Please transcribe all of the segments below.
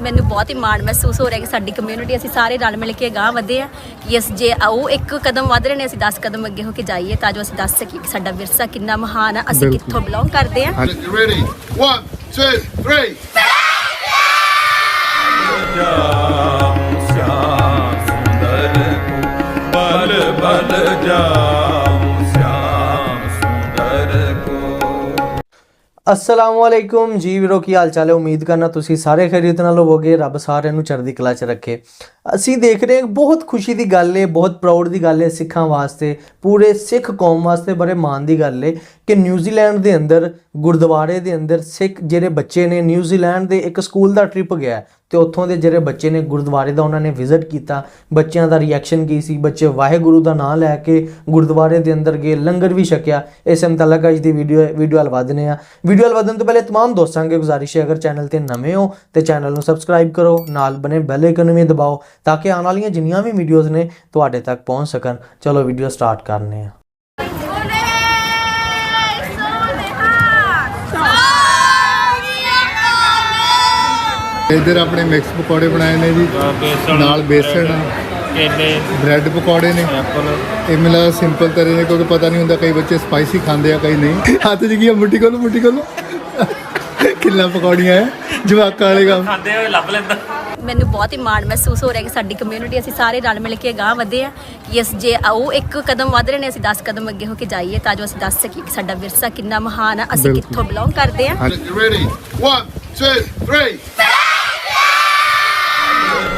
ਮੈਨੂੰ ਬਹੁਤ ਹੀ ਮਾਣ ਮਹਿਸੂਸ ਹੋ ਰਿਹਾ ਕਿ ਸਾਡੀ ਕਮਿਊਨਿਟੀ ਅਸੀਂ ਸਾਰੇ ਰਲ ਮਿਲ ਕੇ ਗਾਂ ਵਧੇ ਆ ਕਿ ਇਸ ਜੇ ਉਹ ਇੱਕ ਕਦਮ ਵਧ ਰਹੇ ਨੇ ਅਸੀਂ 10 ਕਦਮ ਅੱਗੇ ਹੋ ਕੇ ਜਾਈਏ ਤਾਂ ਜੋ ਅਸੀਂ ਦੱਸ ਸਕੀਏ ਕਿ ਸਾਡਾ ਵਿਰਸਾ ਕਿੰਨਾ ਮਹਾਨ ਆ ਅਸੀਂ ਕਿੱਥੋਂ ਬਿਲੋਂਗ ਕਰਦੇ ਆ You ready? One, two, three. ਜਾਮ ਸ਼ਾਮ ਸੁੰਦਰ ਬਲ ਬਲ ਜਾਮ ਅਸਲਾਮ ਵਾਲੇਕੁਮ ਜੀ ਵੀਰੋ ਕੀ ਹਾਲ ਚਾਲ ਹੈ? ਉਮੀਦ ਕਰਨਾ ਤੁਸੀਂ ਸਾਰੇ ਖੈਰੀਅਤ ਨਾਲ ਹੋਵੋਗੇ, ਰੱਬ ਸਾਰਿਆਂ ਨੂੰ ਚੜ੍ਹਦੀ ਕਲਾ 'ਚ ਰੱਖੇ। ਅਸੀਂ ਦੇਖ ਰਹੇ ਹਾਂ ਬਹੁਤ ਖੁਸ਼ੀ ਦੀ ਗੱਲ ਹੈ ਬਹੁਤ ਪ੍ਰਾਊਡ ਦੀ ਗੱਲ ਹੈ ਸਿੱਖਾਂ ਵਾਸਤੇ ਪੂਰੇ ਸਿੱਖ ਕੌਮ ਵਾਸਤੇ ਬੜੇ ਮਾਣ ਦੀ ਗੱਲ ਹੈ ਕਿ ਨਿਊਜ਼ੀਲੈਂਡ ਦੇ ਅੰਦਰ ਗੁਰਦੁਆਰੇ ਦੇ ਅੰਦਰ ਸਿੱਖ ਜਿਹੜੇ ਬੱਚੇ ਨੇ ਨਿਊਜ਼ੀਲੈਂਡ ਦੇ ਇੱਕ ਸਕੂਲ ਦਾ ਟ੍ਰਿਪ ਗਿਆ ਹੈ ਤੇ ਉੱਥੋਂ ਦੇ ਜਿਹੜੇ ਬੱਚੇ ਨੇ ਗੁਰਦੁਆਰੇ ਦਾ ਉਹਨਾਂ ਨੇ ਵਿਜ਼ਿਟ ਕੀਤਾ ਬੱਚਿਆਂ ਦਾ ਰਿਐਕਸ਼ਨ ਕੀ ਸੀ ਬੱਚੇ ਵਾਹਿਗੁਰੂ ਦਾ ਨਾਮ ਲੈ ਕੇ ਗੁਰਦੁਆਰੇ ਦੇ ਅੰਦਰ ਗਏ ਲੰਗਰ ਵੀ ਛਕਿਆ ਇਸ ਮੁਤਲਕ ਅੱਜ ਦੀ ਵੀਡੀਓ ਵੀਡੀਓ ਹਲਵਾ ਦਿੰਦੇ ਆ ਵੀਡੀਓ ਹਲਵਾ ਦੇਣ ਤੋਂ ਪਹਿਲੇ तमाम ਦੋਸਤਾਂ ਅੱਗੇ ਗੁਜ਼ਾਰਿਸ਼ ਹੈ ਅਗਰ ਚੈਨਲ ਤੇ ਨਵੇਂ ਹੋ ਤੇ ਚੈਨਲ ਨੂੰ ਸਬਸਕ੍ਰਾਈਬ ਕਰੋ ਨਾਲ ਬਨੇ ਬੈਲ ਆਈਕਨ ਵੀ ਦਬਾਓ ਤਾਂ ਕਿ ਆਉਣ ਵਾਲੀਆਂ ਜਿੰਨੀਆਂ ਵੀ ਵੀਡੀਓਜ਼ ਨੇ ਤੁਹਾਡੇ ਤੱਕ ਪਹੁੰਚ ਸਕਣ। ਚਲੋ ਵੀਡੀਓ ਸਟਾਰਟ ਕਰਨੇ ਆ। ਇੱਧਰ ਆਪਣੇ ਮਿਕਸ ਪਕੌੜੇ ਬਣਾਏ ਨੇ ਜੀ। ਨਾਲ ਬੇਸਣ ਕੇਲੇ। ਬ੍ਰੈਡ ਪਕੌੜੇ ਨੇ। ਐਪਲ। ਇਹ ਮਿਲਾ ਸਿੰਪਲ ਤਰੇ ਨੇ ਕਿਉਂਕਿ ਪਤਾ ਨਹੀਂ ਹੁੰਦਾ ਕਈ ਬੱਚੇ ਸਪਾਈਸੀ ਖਾਂਦੇ ਆ ਕਈ ਨਹੀਂ। ਹੱਥ ਆ ਮੁੱਠੀ ਕੋਲ ਮੁੱਠੀ ਕੋਲ ਕਿੰਨਾ ਪਕੌੜੀਆਂ ਹੈ ਜਵਾਕਾਂ ਵਾਲੇ ਕੰਮ ਖਾਂਦੇ ਹੋਏ ਲੱਭ ਲੈਂਦਾ ਮੈਨੂੰ ਬਹੁਤ ਹੀ ਮਾਣ ਮਹਿਸੂਸ ਹੋ ਰਿਹਾ ਕਿ ਸਾਡੀ ਕਮਿਊਨਿਟੀ ਅਸੀਂ ਸਾਰੇ ਰਲ ਮਿਲ ਕੇ ਗਾਂ ਵਧੇ ਆ ਕਿ ਇਸ ਜੇ ਉਹ ਇੱਕ ਕਦਮ ਵਧ ਰਹੇ ਨੇ ਅਸੀਂ 10 ਕਦਮ ਅੱਗੇ ਹੋ ਕੇ ਜਾਈਏ ਤਾਂ ਜੋ ਅਸੀਂ ਦੱਸ ਸਕੀਏ ਕਿ ਸਾਡਾ ਵਿਰਸਾ ਕਿੰਨਾ ਮਹਾਨ ਆ ਅਸੀਂ। ਕਿੱਥੋਂ ਬਿਲੋਂਗ ਕਰਦੇ ਆ You ready? One, two, three.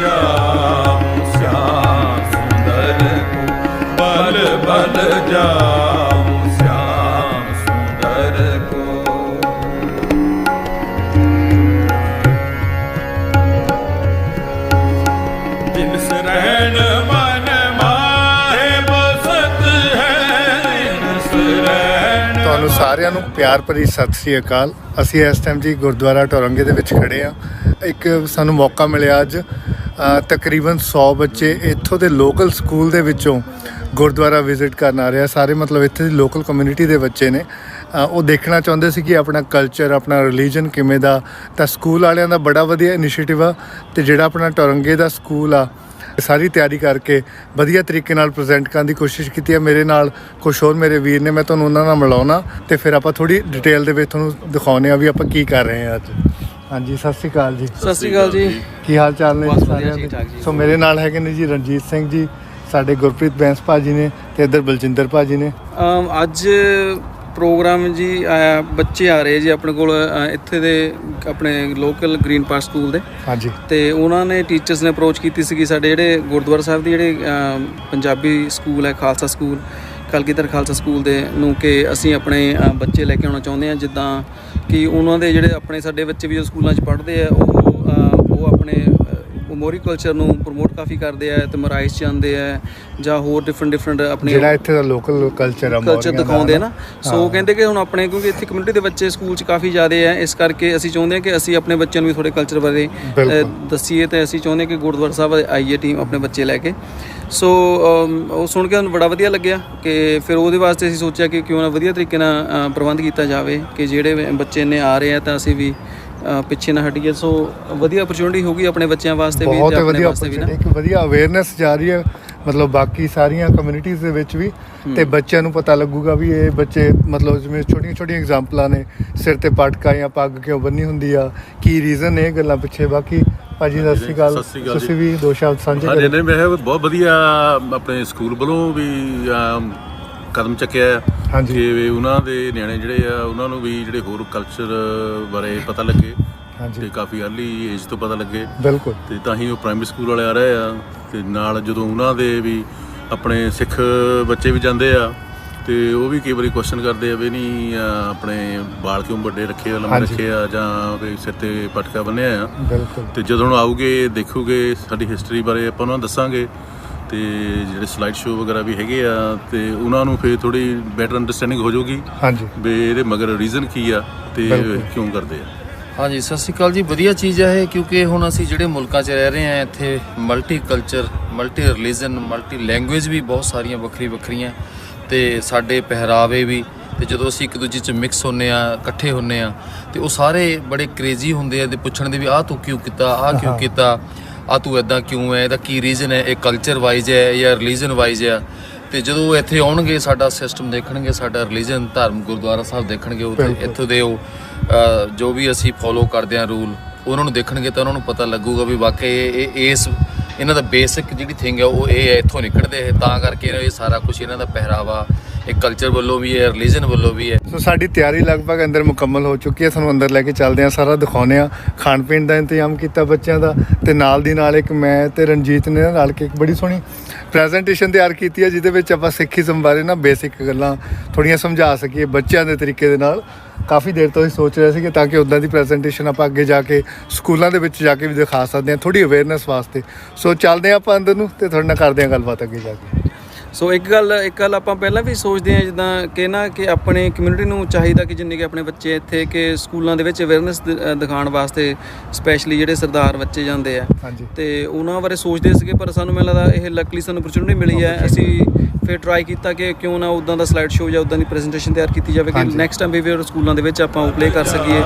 ਜਾਮ ਸ਼ਾਮ ਸੁੰਦਰ ਕੋ ਬਲ ਬਲ ਜਾਮ ਸਾਰਿਆਂ ਨੂੰ ਪਿਆਰ ਭਰੀ ਸਤਿ ਸ੍ਰੀ ਅਕਾਲ। ਅਸੀਂ ਇਸ ਟਾਈਮ ਜੀ ਗੁਰਦੁਆਰਾ ਟੋਰੰਗੇ ਦੇ ਵਿੱਚ ਖੜੇ ਆ ਇੱਕ ਸਾਨੂੰ ਮੌਕਾ ਮਿਲਿਆ ਅੱਜ ਤਕਰੀਬਨ 100 ਬੱਚੇ ਇੱਥੋਂ ਦੇ ਲੋਕਲ ਸਕੂਲ ਦੇ ਵਿੱਚੋਂ ਗੁਰਦੁਆਰਾ ਵਿਜ਼ਿਟ ਕਰਨ ਆ ਰਹੇ ਆ। ਸਾਰੇ ਮਤਲਬ ਇੱਥੇ ਦੀ ਲੋਕਲ ਕਮਿਊਨਿਟੀ ਦੇ ਬੱਚੇ ਨੇ। ਉਹ ਦੇਖਣਾ ਚਾਹੁੰਦੇ ਸੀ ਕਿ ਆਪਣਾ ਕਲਚਰ ਆਪਣਾ ਰਿਲੀਜਨ ਕਿਵੇਂ ਦਾ। ਤਾਂ ਸਕੂਲ ਵਾਲਿਆਂ ਦਾ ਬੜਾ ਵਧੀਆ ਇਨੀਸ਼ੀਏਟਿਵ ਆ ਤੇ ਜਿਹੜਾ ਆਪਣਾ ਟੋਰੰਗੇ ਦਾ ਸਕੂਲ ਆ ਸਾਰੀ ਤਿਆਰੀ ਕਰਕੇ ਵਧੀਆ ਤਰੀਕੇ ਨਾਲ ਪ੍ਰੈਜ਼ੈਂਟ ਕਰਨ ਦੀ ਕੋਸ਼ਿਸ਼ ਕੀਤੀ ਹੈ। ਮੇਰੇ ਨਾਲ ਕੁਝ ਹੋਰ ਮੇਰੇ ਵੀਰ ਨੇ ਮੈਂ ਤੁਹਾਨੂੰ ਉਹਨਾਂ ਨਾਲ ਮਿਲਾਉਣਾ ਤੇ ਫਿਰ ਆਪਾਂ ਥੋੜੀ ਡਿਟੇਲ ਦੇ ਵਿੱਚ ਤੁਹਾਨੂੰ ਦਿਖਾਉਨੇ ਆ ਵੀ ਆਪਾਂ ਕੀ ਕਰ ਰਹੇ ਹਾਂ ਅੱਜ। ਹਾਂਜੀ ਸਤਿ ਸ਼੍ਰੀ ਅਕਾਲ ਜੀ। ਸਤਿ ਸ਼੍ਰੀ ਅਕਾਲ ਜੀ। ਕੀ ਹਾਲ ਚਾਲ ਨੇ ਸਾਰਿਆਂ ਦੇ। ਸੋ ਮੇਰੇ ਨਾਲ ਹੈਗੇ ਨੇ ਜੀ ਰਣਜੀਤ ਸਿੰਘ ਜੀ ਸਾਡੇ ਗੁਰਪ੍ਰੀਤ ਬੈਂਸ ਭਾਜੀ ਨੇ ਤੇ ਇੱਧਰ ਬਲਜਿੰਦਰ ਭਾਜੀ ਨੇ। ਅੱਜ ਪ੍ਰੋਗਰਾਮ ਜੀ ਬੱਚੇ ਆ ਰਹੇ ਜੀ ਆਪਣੇ ਕੋਲ ਇੱਥੇ ਦੇ ਆਪਣੇ ਲੋਕਲ ਗ੍ਰੀਨ ਪਾਰਕ ਸਕੂਲ ਦੇ। ਹਾਂਜੀ। ਤੇ ਉਹਨਾਂ ਨੇ ਟੀਚਰਸ ਨੇ ਅਪਰੋਚ ਕੀਤੀ ਸੀਗੀ ਸਾਡੇ ਜਿਹੜੇ ਗੁਰਦੁਆਰਾ ਸਾਹਿਬ ਦੇ ਜਿਹੜੇ ਪੰਜਾਬੀ ਸਕੂਲ ਹੈ ਖਾਲਸਾ ਸਕੂਲ ਕਲਗੀਧਰ ਖਾਲਸਾ ਸਕੂਲ ਦੇ ਨੂੰ ਕਿ ਅਸੀਂ ਆਪਣੇ ਬੱਚੇ ਲੈ ਕੇ ਆਉਣਾ ਚਾਹੁੰਦੇ ਹਾਂ ਜਿੱਦਾਂ ਕਿ ਉਹਨਾਂ ਦੇ ਜਿਹੜੇ ਆਪਣੇ ਸਾਡੇ ਬੱਚੇ ਵੀ ਜੋ ਸਕੂਲਾਂ 'ਚ ਪੜ੍ਹਦੇ ਆ ਉਹ ਉਹ ਮੋਰੀ ਕਲਚਰ ਨੂੰ ਪ੍ਰਮੋਟ ਕਾਫੀ ਕਰਦੇ ਆ ਤੇ ਮਰਾਈਸ ਜਾਂਦੇ ਆ ਜਾਂ ਹੋਰ ਡਿਫਰੈਂਟ ਡਿਫਰੈਂਟ ਆਪਣੇ ਜਿਹੜਾ ਇੱਥੇ ਦਾ ਲੋਕਲ ਕਲਚਰ ਆ ਕਲਚਰ ਦਿਖਾਉਂਦੇ ਆ ਨਾ ਸੋ। ਕਹਿੰਦੇ ਕਿ ਹੁਣ ਆਪਣੇ ਕਿਉਂਕਿ ਇੱਥੇ ਕਮਿਊਨਿਟੀ ਦੇ ਬੱਚੇ ਸਕੂਲ 'ਚ ਕਾਫੀ ਜ਼ਿਆਦੇ ਆ ਇਸ ਕਰਕੇ ਅਸੀਂ ਚਾਹੁੰਦੇ ਹਾਂ ਕਿ ਅਸੀਂ ਆਪਣੇ ਬੱਚਿਆਂ ਨੂੰ ਵੀ ਥੋੜੇ ਕਲਚਰ ਬਾਰੇ। ਦੱਸੀਏ ਤੇ ਅਸੀਂ ਚਾਹੁੰਦੇ ਕਿ ਗੁਰਦੁਆਰਾ ਸਾਹਿਬ ਆਈਏ ਟੀਮ ਆਪਣੇ ਬੱਚੇ ਲੈ ਕੇ ਸੋ ਉਹ ਸੁਣ ਕੇ ਬੜਾ ਵਧੀਆ ਲੱਗਿਆ ਕਿ ਫਿਰ ਉਹਦੇ ਵਾਸਤੇ ਅਸੀਂ ਸੋਚਿਆ ਕਿ ਕਿਉਂ ਨਾ ਵਧੀਆ ਤਰੀਕੇ ਨਾਲ ਪ੍ਰਬੰਧ ਕੀਤਾ ਜਾਵੇ ਕਿ ਜਿਹੜੇ ਬੱਚੇ ਨੇ ਆ ਰਹੇ ਆ ਤਾਂ ਅਸੀਂ ਵੀ ਪਿੱਛੇ ਨਾ ਹਟੀਏ। ਸੋ ਵਧੀਆ ਅਪਰਚੂਨਿਟੀ ਹੋਗੀ ਆਪਣੇ ਬੱਚਿਆਂ ਵਾਸਤੇ ਵੀ ਤੇ ਆਪਣੇ ਵਾਸਤੇ ਵੀ ਨਾ। ਇੱਕ ਵਧੀਆ ਅਵੇਅਰਨੈਸ ਜਾ ਰਹੀ ਹੈ। ਮਤਲਬ ਬਾਕੀ ਸਾਰੀਆਂ ਕਮਿਊਨਿਟੀਆਂ ਦੇ ਵਿੱਚ ਵੀ ਤੇ ਬੱਚਿਆਂ ਨੂੰ ਪਤਾ ਲੱਗੂਗਾ ਵੀ ਇਹ ਬੱਚੇ ਮਤਲਬ ਜਿਵੇਂ ਛੋਟੀਆਂ ਛੋਟੀਆਂ ਐਗਜ਼ਾਮਪਲਾਂ ਨੇ ਸਿਰ ਤੇ ਪਟਕਾ ਜਾਂ ਪੱਗ ਕਿਉਂ ਬੰਨੀ ਹੁੰਦੀ ਆ ਕੀ ਰੀਜ਼ਨ ਇਹ ਗੱਲਾਂ ਪਿੱਛੇ। ਬਾਕੀ ਭਾਜੀ ਸਤਿ ਸ਼੍ਰੀ ਅਕਾਲ। ਤੁਸੀਂ ਵੀ ਦੋ ਸ਼ਬਦ ਸਾਂਝੇ ਹਾਂਜੀ ਕਰੋ। ਨਹੀਂ ਮੈਂ ਬਹੁਤ ਵਧੀਆ ਆਪਣੇ ਸਕੂਲ ਵੱਲੋਂ ਵੀ ਕਦਮ ਚੱਕਿਆ ਹੈ ਹਾਂਜੀ। ਕਿ ਉਹਨਾਂ ਦੇ ਨਿਆਣੇ ਜਿਹੜੇ ਆ ਉਹਨਾਂ ਨੂੰ ਵੀ ਜਿਹੜੇ ਹੋਰ ਕਲਚਰ ਬਾਰੇ ਪਤਾ ਲੱਗੇ ਹਾਂਜੀ। ਤੇ ਕਾਫੀ ਅਰਲੀ ਏਜ ਤੋਂ ਪਤਾ ਲੱਗੇ। ਬਿਲਕੁਲ। ਤੇ ਤਾਂ ਹੀ ਉਹ ਪ੍ਰਾਇਮਰੀ ਸਕੂਲ ਵਾਲੇ ਆ ਰਹੇ ਆ ਤੇ ਨਾਲ ਜਦੋਂ ਉਹਨਾਂ ਦੇ ਵੀ ਆਪਣੇ ਸਿੱਖ ਬੱਚੇ ਵੀ ਜਾਂਦੇ ਆ ਤੇ ਉਹ ਵੀ ਕਈ ਵਾਰੀ ਕੁਐਸਚਨ ਕਰਦੇ ਆ ਵੀ ਨਹੀਂ ਅਹ, ਆਪਣੇ ਵਾਲ ਕਿਉਂ ਵੱਡੇ ਰੱਖੇ ਆ ਲੰਮੇ ਹਾਂਜੀ। ਰੱਖੇ ਆ ਜਾਂ ਵੀ ਸਿਰ ਤੇ ਪਟਕਾ ਬੰਨਿਆ ਆ। ਬਿਲਕੁਲ। ਤੇ ਜਦੋਂ ਆਉਗੇ ਦੇਖੋਗੇ ਸਾਡੀ ਹਿਸਟਰੀ ਬਾਰੇ ਆਪਾਂ ਉਹਨਾਂ ਨੂੰ ਦੱਸਾਂਗੇ। ਤੇ ਜਿਹੜੇ ਸਲਾਈਡ ਸ਼ੋਅ ਵਗੈਰਾ ਵੀ ਹੈਗੇ ਆ ਤੇ ਉਹਨਾਂ ਨੂੰ ਫੇਰ ਥੋੜੀ ਬੈਟਰ ਅੰਡਰਸਟੈਂਡਿੰਗ ਹੋ ਜਾਊਗੀ ਹਾਂਜੀ। ਵੀ ਇਹਦੇ ਮਗਰ ਰੀਜ਼ਨ ਕੀ ਆ ਤੇ। ਕਿਉਂ ਕਰਦੇ ਆ। ਹਾਂਜੀ ਸਤਿ ਸ਼੍ਰੀ ਅਕਾਲ ਜੀ। ਵਧੀਆ ਚੀਜ਼ ਹੈ ਇਹ ਕਿਉਂਕਿ ਹੁਣ ਅਸੀਂ ਜਿਹੜੇ ਮੁਲਕਾਂ 'ਚ ਰਹਿ ਰਹੇ ਹਾਂ ਇੱਥੇ multi culture multi religion multi language ਵੀ ਬਹੁਤ ਸਾਰੀਆਂ ਵੱਖਰੀ ਵੱਖਰੀਆਂ ਤੇ ਸਾਡੇ ਪਹਿਰਾਵੇ ਵੀ ਤੇ ਜਦੋਂ ਅਸੀਂ ਇੱਕ ਦੂਜੇ 'ਚ ਮਿਕਸ ਹੁੰਨੇ ਆ ਇਕੱਠੇ ਹੁੰਨੇ ਆ ਤੇ ਉਹ ਸਾਰੇ ਬੜੇ ਕ੍ਰੇਜ਼ੀ ਹੁੰਦੇ ਆ ਤੇ ਪੁੱਛਣ ਦੇ ਵੀ ਆਹ ਤੂੰ ਕਿਉਂ ਕੀਤਾ ਆਹ ਕਿਉਂ ਕੀਤਾ। ਆ ਤੂੰ ਇਦਾਂ ਕਿਉਂ ਹੈ ਇਹਦਾ ਕੀ ਰੀਜ਼ਨ ਹੈ ਇਹ ਕਲਚਰ ਵਾਈਜ਼ ਹੈ ਜਾਂ ਰਿਲੀਜਨ ਵਾਈਜ਼ ਹੈ ਤੇ ਜਦੋਂ ਉਹ ਇੱਥੇ ਆਉਣਗੇ ਸਾਡਾ ਸਿਸਟਮ ਦੇਖਣਗੇ ਸਾਡਾ ਰਿਲੀਜਨ ਧਰਮ ਗੁਰਦੁਆਰਾ ਸਾਹਿਬ ਦੇਖਣਗੇ ਉਹ ਤੇ ਇੱਥੋਂ ਦੇ ਉਹ ਜੋ ਵੀ ਅਸੀਂ ਫੋਲੋ ਕਰਦੇ ਹਾਂ ਰੂਲ ਉਹਨਾਂ ਨੂੰ ਦੇਖਣਗੇ ਤਾਂ ਉਹਨਾਂ ਨੂੰ ਪਤਾ ਲੱਗੂਗਾ ਵੀ ਵਾਕਈ ਇਹ ਇਹ- ਇਸ ਇਹਨਾਂ ਦਾ ਬੇਸਿਕ ਜਿਹੜੀ ਥਿੰਗ ਹੈ ਉਹ ਇਹ ਹੈ ਇੱਥੋਂ ਨਿਕਲਦੇ ਇਹ ਤਾਂ ਕਰਕੇ ਇਹ ਸਾਰਾ ਕੁਝ ਇਹਨਾਂ ਦਾ ਪਹਿਰਾਵਾ ਇੱਕ ਕਲਚਰ ਵੱਲੋਂ ਵੀ ਹੈ ਰਿਲੀਜਨ ਵੱਲੋਂ ਵੀ ਹੈ। ਸੋ ਸਾਡੀ ਤਿਆਰੀ ਲਗਭਗ ਅੰਦਰ ਮੁਕੰਮਲ ਹੋ ਚੁੱਕੀ ਹੈ। ਸਾਨੂੰ ਅੰਦਰ ਲੈ ਕੇ ਚੱਲਦੇ ਹਾਂ, ਸਾਰਾ ਦਿਖਾਉਂਦੇ ਹਾਂ। ਖਾਣ ਪੀਣ ਦਾ ਇੰਤਜ਼ਾਮ ਕੀਤਾ ਬੱਚਿਆਂ ਦਾ ਤੇ ਨਾਲ ਦੀ ਨਾਲ ਇੱਕ ਮੈਂ ਤੇ ਰਣਜੀਤ ਨੇ ਨਾ ਰਲ ਕੇ ਇੱਕ ਬੜੀ ਸੋਹਣੀ ਪ੍ਰੈਜੈਂਟੇਸ਼ਨ ਤਿਆਰ ਕੀਤੀ ਹੈ, ਜਿਹਦੇ ਵਿੱਚ ਆਪਾਂ ਸਿੱਖੀਜ਼ਮ ਬਾਰੇ ਨਾ ਬੇਸਿਕ ਗੱਲਾਂ ਥੋੜੀਆਂ ਸਮਝਾ ਸਕੀਏ ਬੱਚਿਆਂ ਦੇ ਤਰੀਕੇ ਦੇ ਨਾਲ। ਕਾਫੀ ਦੇਰ ਤੋਂ ਹੀ ਸੋਚ ਰਹੇ ਸੀ ਕਿ ਤਾਂ ਕਿ ਉਦਾਂ ਦੀ ਪ੍ਰੈਜੈਂਟੇਸ਼ਨ ਆਪਾਂ ਅੱਗੇ ਜਾ ਕੇ ਸਕੂਲਾਂ ਦੇ ਵਿੱਚ ਜਾ ਕੇ ਵੀ ਦਿਖਾ ਸਕਦੇ ਹਾਂ ਥੋੜੀ ਅਵੇਅਰਨੈਸ ਵਾਸਤੇ। ਸੋ ਚੱਲਦੇ ਹਾਂ ਆਪਾਂ ਅੰਦਰ ਨੂੰ ਤੇ ਤੁਹਾਡੇ ਨਾਲ ਕਰਦੇ ਹਾਂ ਗੱਲਬਾਤ ਅੱਗੇ ਜਾ ਕੇ। ਸੋ ਇੱਕ ਗੱਲ ਇੱਕ ਗੱਲ ਆਪਾਂ ਪਹਿਲਾਂ ਵੀ ਸੋਚਦੇ ਹਾਂ ਜਿੱਦਾਂ ਕਿ ਨਾ ਕਿ ਆਪਣੇ ਕਮਿਊਨਿਟੀ ਨੂੰ ਚਾਹੀਦਾ ਕਿ ਜਿੰਨੇ ਕਿ ਆਪਣੇ ਬੱਚੇ ਇੱਥੇ ਕਿ ਸਕੂਲਾਂ ਦੇ ਵਿੱਚ ਅਵੇਅਰਨੈਸ ਦਿਖਾਉਣ ਵਾਸਤੇ ਸਪੈਸ਼ਲੀ ਜਿਹੜੇ ਸਰਦਾਰ ਬੱਚੇ ਜਾਂਦੇ ਆ। ਤੇ ਉਹਨਾਂ ਬਾਰੇ ਸੋਚਦੇ ਸੀਗੇ ਪਰ ਸਾਨੂੰ ਮੈਨੂੰ ਲੱਗਦਾ ਇਹ ਲੱਕਲੀ ਸਾਨੂੰ opportunity ਮਿਲੀ ਹੈ। ਅਸੀਂ ਫਿਰ ਟਰਾਈ ਕੀਤਾ ਕਿ ਕਿਉਂ ਨਾ ਉਦਾਂ ਦਾ ਸਲਾਈਡ ਸ਼ੋਅ ਜਾਂ ਉਦਾਂ ਦੀ ਪ੍ਰੈਜੈਂਟੇਸ਼ਨ ਤਿਆਰ ਕੀਤੀ ਜਾਵੇ ਕਿ। ਨੈਕਸਟ ਟਾਈਮ ਵੀ ਸਕੂਲਾਂ ਦੇ ਵਿੱਚ ਆਪਾਂ ਉਹ ਪਲੇ ਕਰ ਸਕੀਏ।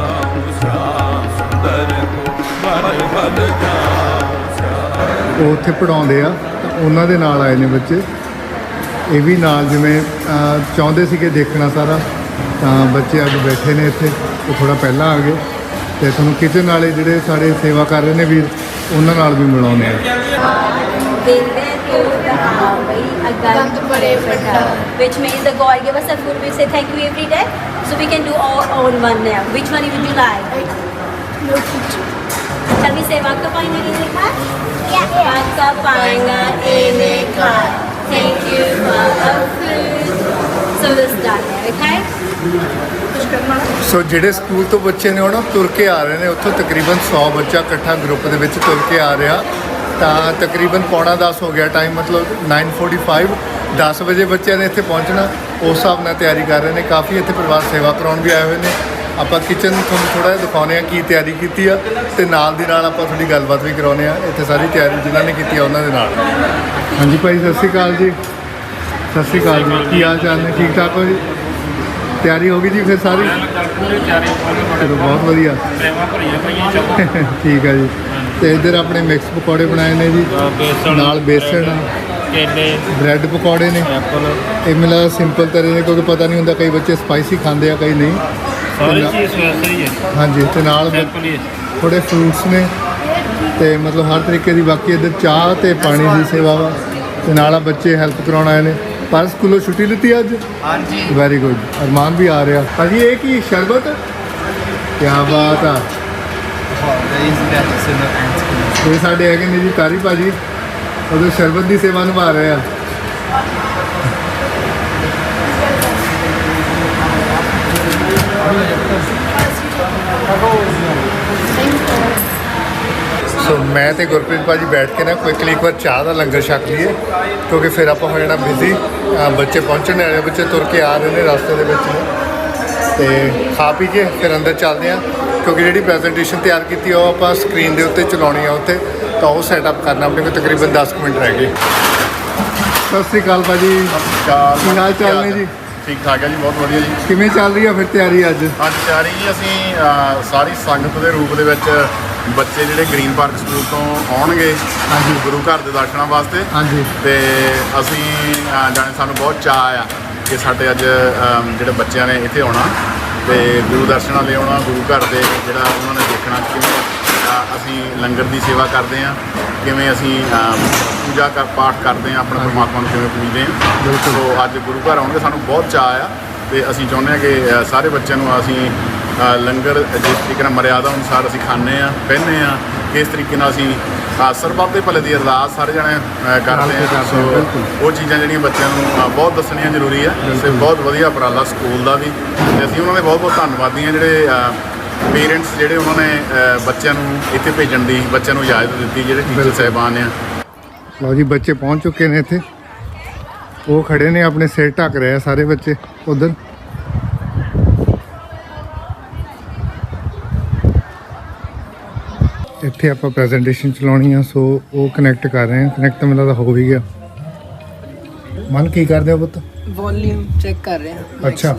ਉਹ ਉੱਥੇ ਪੜਾਉਂਦੇ ਆ ਉਹਨਾਂ ਦੇ ਨਾਲ ਆਏ ਨੇ ਬੱਚੇ। ਇਹ ਵੀ ਨਾਲ ਜਿਵੇਂ ਚਾਹੁੰਦੇ ਸੀਗੇ ਦੇਖਣਾ ਸਾਰਾ ਤਾਂ ਬੱਚੇ ਅੱਜ ਬੈਠੇ ਨੇ ਇੱਥੇ ਉਹ ਥੋੜਾ ਪਹਿਲਾਂ ਆ ਗਏ ਤੇ ਤੁਹਾਨੂੰ ਕਿਚਨ ਵਾਲੇ ਜਿਹੜੇ ਸਾਡੇ ਸੇਵਾ ਕਰ ਰਹੇ ਨੇ ਵੀਰ ਉਹਨਾਂ ਨਾਲ ਵੀ ਮਿਲਾਉਂਦੇ ਆ say Vaka Painga Ine Kha? Yeah. Vaka Painga Ine Kha. Thank you for our food. So it's done, okay? ਸੋ ਜਿਹੜੇ ਸਕੂਲ ਤੋਂ ਬੱਚੇ ਨੇ ਉਹ ਨਾ ਤੁਰ ਕੇ ਆ ਰਹੇ ਨੇ, ਉੱਥੋਂ ਤਕਰੀਬਨ 100 ਬੱਚਾ ਇਕੱਠਾ ਗਰੁੱਪ ਦੇ ਵਿੱਚ ਤੁਰ ਕੇ ਆ ਰਿਹਾ ਤਾਂ ਤਕਰੀਬਨ ਪੌਣਾ 10 ਹੋ ਗਿਆ ਟਾਈਮ ਮਤਲਬ 9:45 10 ਵਜੇ ਬੱਚਿਆਂ ਨੇ ਇੱਥੇ ਪਹੁੰਚਣਾ ਉਸ ਹਿਸਾਬ ਨਾਲ ਤਿਆਰੀ ਕਰ ਰਹੇ ਨੇ ਕਾਫੀ ਇੱਥੇ ਪ੍ਰਵਾਸ ਸੇਵਾ ਕਰਾਉਣ ਵੀ ਆਏ ਹੋਏ ਨੇ ਆਪਾਂ ਕਿਚਨ ਤੁਹਾਨੂੰ ਥੋੜਾ ਜਿਹਾ ਦਿਖਾਉਂਦੇ ਆ ਕੀ ਤਿਆਰੀ ਕੀਤੀ ਆ ਤੇ ਨਾਲ ਦੀ ਨਾਲ ਆਪਾਂ ਤੁਹਾਡੀ ਗੱਲਬਾਤ ਵੀ ਕਰਾਉਂਦੇ ਆ ਇੱਥੇ ਸਾਰੀ ਤਿਆਰੀ ਜਿਨ੍ਹਾਂ ਨੇ ਕੀਤੀ ਆ ਉਹਨਾਂ ਦੇ ਨਾਲ। ਹਾਂਜੀ ਭਾਈ ਸਤਿ ਸ਼੍ਰੀ ਅਕਾਲ ਜੀ। ਸਤਿ ਸ਼੍ਰੀ ਅਕਾਲ ਜੀ। ਕੀ ਹਾਲ ਚਾਲ ਨੇ? ਠੀਕ ਠਾਕ ਹੋ ਜੀ? ਤਿਆਰੀ ਹੋ ਗਈ ਜੀ ਫਿਰ ਸਾਰੀ? ਚਲੋ ਬਹੁਤ ਵਧੀਆ। ਠੀਕ ਹੈ ਜੀ। ਤੇ ਇੱਧਰ ਆਪਣੇ ਮਿਕਸ ਪਕੌੜੇ ਬਣਾਏ ਨੇ ਜੀ। ਨਾਲ ਬੇਸਣ। ਕੇਲੇ ਬ੍ਰੈਡ ਪਕੌੜੇ ਨੇ। ਐਪਲ ਇਹ ਮਿਲਾ ਸਿੰਪਲ ਤਰੇ ਨੇ ਕਿਉਂਕਿ ਪਤਾ ਨਹੀਂ ਹੁੰਦਾ ਕਈ ਬੱਚੇ ਸਪਾਈਸੀ ਖਾਂਦੇ ਆ ਕਈ ਨਹੀਂ। ਸਾਰੀ ਚੀਜ਼ ਵੈਸੇ ਹੀ ਹੈ। ਹਾਂਜੀ ਤੇ ਨਾਲ ਥੋੜੇ ਫਰੂਟਸ ਨੇ। ਤੇ ਮਤਲਬ ਹਰ ਤਰੀਕੇ ਦੀ ਬਾਕੀ ਇੱਧਰ ਚਾਹ ਤੇ ਪਾਣੀ ਦੀ ਸੇਵਾ ਵਾ। ਤੇ ਨਾਲ ਆ ਬੱਚੇ ਹੈਲਪ ਕਰਾਉਣ ਆਏ ਨੇ। ਪਰ ਸਕੂਲੋਂ ਛੁੱਟੀ ਲਿੱਤੀ ਅੱਜ? ਹਾਂਜੀ। ਵੈਰੀ ਗੁੱਡ ਅਰਮਾਨ ਵੀ ਆ ਰਿਹਾ। ਭਾਜੀ ਇਹ ਕੀ ਸ਼ਰਬਤ? ਕੀ ਬਾਤ ਆ। ਇਹ ਸਾਡੇ ਹੈਗੇ ਨੇ ਜੀ ਤਾਰੀ ਭਾਜੀ। ਉਹਦੇ ਸ਼ਰਬਤ ਦੀ ਸੇਵਾ ਨਿਭਾ ਰਹੇ ਆ। ਸੋ ਮੈਂ ਤੇ ਗੁਰਪ੍ਰੀਤ ਭਾਜੀ ਬੈਠ ਕੇ ਨਾ ਕੁਇਕਲੀ ਇੱਕ ਵਾਰ ਚਾਹ ਦਾ ਲੰਗਰ ਛਕ ਲਈਏ, ਕਿਉਂਕਿ ਫਿਰ ਆਪਾਂ ਹੋ ਜਾਣਾ ਬਿਜ਼ੀ ਬੱਚੇ ਪਹੁੰਚਣ ਵਾਲੇ ਬੱਚੇ ਤੁਰ ਕੇ ਆ ਰਹੇ ਨੇ ਰਸਤੇ ਦੇ ਵਿੱਚ ਨੇ। ਤੇ ਖਾ ਪੀ ਕੇ ਫਿਰ ਅੰਦਰ ਚੱਲਦੇ ਆ, ਕਿਉਂਕਿ ਜਿਹੜੀ ਪ੍ਰੈਜੈਂਟੇਸ਼ਨ ਤਿਆਰ ਕੀਤੀ ਉਹ ਆਪਾਂ ਸਕਰੀਨ ਦੇ ਉੱਤੇ ਚਲਾਉਣੀ ਆ ਉੱਤੇ ਤਾਂ ਉਹ ਸੈਟਅਪ ਕਰਨਾ ਆਪਣੇ ਕੋਲ ਤਕਰੀਬਨ 10 ਕੁ ਮਿੰਟ ਰਹਿ ਗਏ। ਸਤਿ ਸ੍ਰੀ ਅਕਾਲ ਭਾਜੀ। ਕੀ ਹਾਲ ਚਾਲ ਨੇ ਜੀ। ਠੀਕ ਠਾਕ ਹੈ ਜੀ ਬਹੁਤ ਵਧੀਆ ਜੀ। ਕਿਵੇਂ ਚੱਲ ਰਹੀ ਆ ਫਿਰ ਤਿਆਰੀ ਅੱਜ? ਅੱਜ ਤਿਆਰੀ ਜੀ ਅਸੀਂ ਸਾਰੀ ਸੰਗਤ ਦੇ ਰੂਪ ਦੇ ਵਿੱਚ ਬੱਚੇ ਜਿਹੜੇ ਗ੍ਰੀਨ ਪਾਰਕ ਸਕੂਲ ਤੋਂ ਆਉਣਗੇ ਹਾਂਜੀ। ਗੁਰੂ ਘਰ ਦੇ ਦਰਸ਼ਨਾਂ ਵਾਸਤੇ। ਹਾਂਜੀ। ਤੇ ਅਸੀਂ ਜਾਣੇ ਸਾਨੂੰ ਬਹੁਤ ਚਾਅ ਆ ਕਿ ਸਾਡੇ ਅੱਜ ਜਿਹੜੇ ਬੱਚਿਆਂ ਨੇ ਇੱਥੇ ਆਉਣਾ ਤੇ ਗੁਰੂ ਦਰਸ਼ਨਾਂ ਲਈ ਆਉਣਾ ਗੁਰੂ ਘਰ ਦੇ ਜਿਹੜਾ ਉਹਨਾਂ ਨੇ ਦੇਖਣਾ ਕਿਵੇਂ ਅਸੀਂ ਲੰਗਰ ਦੀ ਸੇਵਾ ਕਰਦੇ ਆ ਕਿਵੇਂ ਅਸੀਂ ਪੂਜਾ ਕਰ ਪਾਠ ਕਰਦੇ ਆ ਆਪਣੇ ਪਰਮਾਤਮਾ ਨੂੰ ਕਿਵੇਂ ਪੂਜਦੇ ਆ। ਸੋ ਅੱਜ ਗੁਰੂ ਘਰ ਆਉਣਗੇ ਸਾਨੂੰ ਬਹੁਤ ਚਾਅ ਆ ਤੇ ਅਸੀਂ ਚਾਹੁੰਦੇ ਆ ਕਿ ਸਾਰੇ ਬੱਚਿਆਂ ਨੂੰ ਅਸੀਂ ਲੰਗਰ ਜਿਸ ਤਰੀਕੇ ਨਾਲ ਮਰਿਆਦਾ ਅਨੁਸਾਰ ਅਸੀਂ ਖਾਂਦੇ ਆ ਪਹਿਨਦੇ ਆ ਕਿਸ ਤਰੀਕੇ ਨਾਲ ਅਸੀਂ ਸਰਬੱਤ ਦੇ ਭਲੇ ਦੀ ਅਰਦਾਸ ਸਾਰੇ ਜਣੇ ਕਰਦੇ ਆ ਸੋ। ਉਹ ਚੀਜ਼ਾਂ ਜਿਹੜੀਆਂ ਬੱਚਿਆਂ ਨੂੰ ਬਹੁਤ ਦੱਸਣੀਆਂ ਜ਼ਰੂਰੀ ਆ ਤੇ ਬਹੁਤ ਵਧੀਆ ਉਪਰਾਲਾ ਸਕੂਲ ਦਾ ਵੀ ਤੇ ਅਸੀਂ ਉਹਨਾਂ ਦੇ ਬਹੁਤ ਬਹੁਤ ਧੰਨਵਾਦੀ ਆ ਜਿਹੜੇ ਪੇਰੈਂਟਸ ਜਿਹੜੇ ਉਹਨਾਂ ਨੇ ਬੱਚਿਆਂ ਨੂੰ ਇੱਥੇ ਭੇਜਣ ਦੀ ਬੱਚਿਆਂ ਨੂੰ ਇਜਾਜ਼ਤ ਦਿੱਤੀ ਜਿਹੜੇ ਟੀਚਰ। ਸਾਹਿਬਾਨ ਆ ਲਓ ਜੀ ਬੱਚੇ ਪਹੁੰਚ ਚੁੱਕੇ ਨੇ ਇੱਥੇ। ਉਹ ਖੜੇ ਨੇ ਆਪਣੇ ਸਿਰ ਢੱਕ ਰਹੇ ਆ ਸਾਰੇ ਬੱਚੇ ਉਧਰ। ਇੱਥੇ ਆਪਾਂ ਪ੍ਰੈਜੈਂਟੇਸ਼ਨ ਚਲਾਉਣੀ ਆ ਸੋ ਉਹ ਕਨੈਕਟ ਕਰ ਰਹੇ ਆ। ਕਨੈਕਟ ਤਾਂ ਮੈਨੂੰ ਲੱਗਦਾ ਹੋ ਵੀ ਗਿਆ। ਮਨ ਕੀ ਕਰਦੇ ਹੋ ਪੁੱਤ? ਵੋਲਿਊਮ ਚੈੱਕ ਕਰ ਰਹੇ ਹਾਂ ਅੱਛਾ।